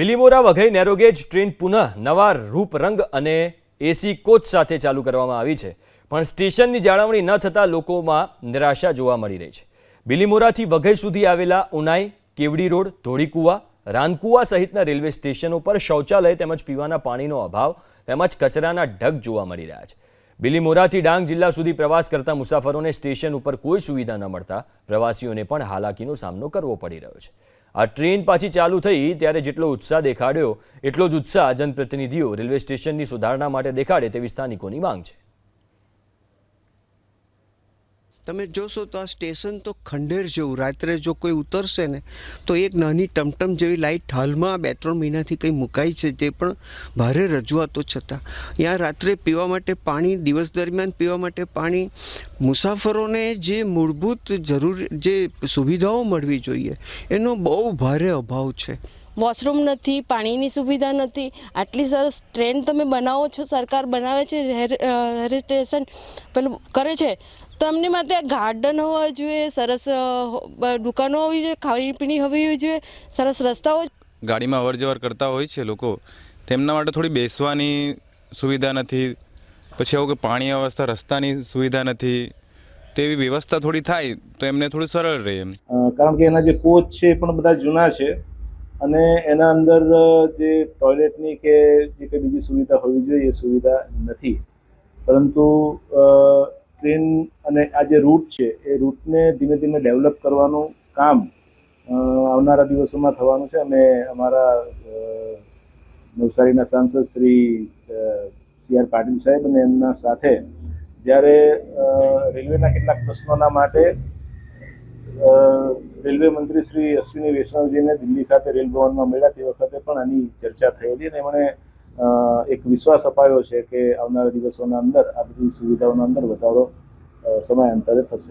Bilimora Waghai narrow gauge train પુનઃ નવા રૂપ રંગ અને એસી કોચ સાથે ચાલુ કરવામાં આવી છે. પણ સ્ટેશનની જાળવણી ન થતાં લોકોમાં નિરાશા જોવા મળી રહી છે. બિલીમોરાથી વઘઈ સુધી આવેલા ઉનાઈ, કેવડી રોડ, ધોળીકુવા, રાનકુવા સહિતના રેલવે સ્ટેશનો પર શૌચાલય તેમજ પીવાના પાણીનો અભાવ તેમજ કચરાના ઢગ જોવા મળી રહ્યા છે. બિલીમોરાથી ડાંગ જિલ્લા સુધી પ્રવાસ કરતા મુસાફરોને સ્ટેશન ઉપર કોઈ સુવિધા ન મળતા પ્રવાસીઓને પણ હાલાકીનો સામનો કરવો પડી રહ્યો છે. આ ટ્રેન પાછી ચાલુ થઈ ત્યારે જેટલો ઉત્સાહ દેખાડ્યો, એટલો જ ઉત્સાહ જનપ્રતિનિધિઓ રેલવે સ્ટેશનની સુધારણા માટે દેખાડે તેવી સ્થાનિકોની માંગ છે. તમે જોશો તો આ સ્ટેશન તો ખંડેર જેવું, રાત્રે જો કોઈ ઉતરશે ને, તો એક નાની ટમટમ જેવી લાઇટ હાલમાં બે ત્રણ મહિનાથી કંઈ મુકાઈ છે તે પણ ભારે રજૂઆતો છતાં. ત્યાં રાત્રે પીવા માટે પાણી, દિવસ દરમિયાન પીવા માટે પાણી, મુસાફરોને જે મૂળભૂત જરૂર, જે સુવિધાઓ મળવી જોઈએ, એનો બહુ ભારે અભાવ છે. વોશરૂમ નથી, પાણીની સુવિધા નથી, આટલી સરસ ટ્રેન તમે બનાવો છો, સરકાર બનાવે છે, હેર- સ્ટેશન પેલું કરે છે તો એમની માટે ગાર્ડન હોવા જોઈએ સરસ દુકાનો હોવી જોઈએ ખાણીપીણી હોવી જોઈએ સરસ રસ્તાઓ ગાડીમાં અવર જવર કરતા હોય છે લોકો તેમના માટે થોડી બેસવાની સુવિધા નથી પછી આવું કે પાણી વ્યવસ્થા રસ્તાની સુવિધા નથી તેવી વ્યવસ્થા થોડી થાય તો એમને થોડું સરળ રહે એમ. કારણ કે એના જે કોચ છે એ પણ બધા જૂના છે અને એના અંદર જે ટોયલેટની કે જે કંઈ બીજી સુવિધા હોવી જોઈએ એ સુવિધા નથી. પરંતુ ટ્રેન અને આ જે રૂટ છે, એ રૂટને ધીમે ધીમે ડેવલપ કરવાનું કામ આવનારા દિવસોમાં થવાનું છે અને અમારા નવસારીના સાંસદ શ્રી સી આર પાટીલ સાહેબ અને એમના સાથે જ્યારે રેલવેના કેટલાક પ્રશ્નોના માટે રેલવે મંત્રી શ્રી અશ્વિની વૈષ્ણવજીને દિલ્હી ખાતે રેલ ભવનમાં મળ્યા તે વખતે પણ આની ચર્ચા થયેલી અને એમણે એક વિશ્વાસ અપાયો છે કે આવનારા દિવસોના અંદર આ બધી સુવિધાઓના અંદર વધારો સમયાંતરે થશે.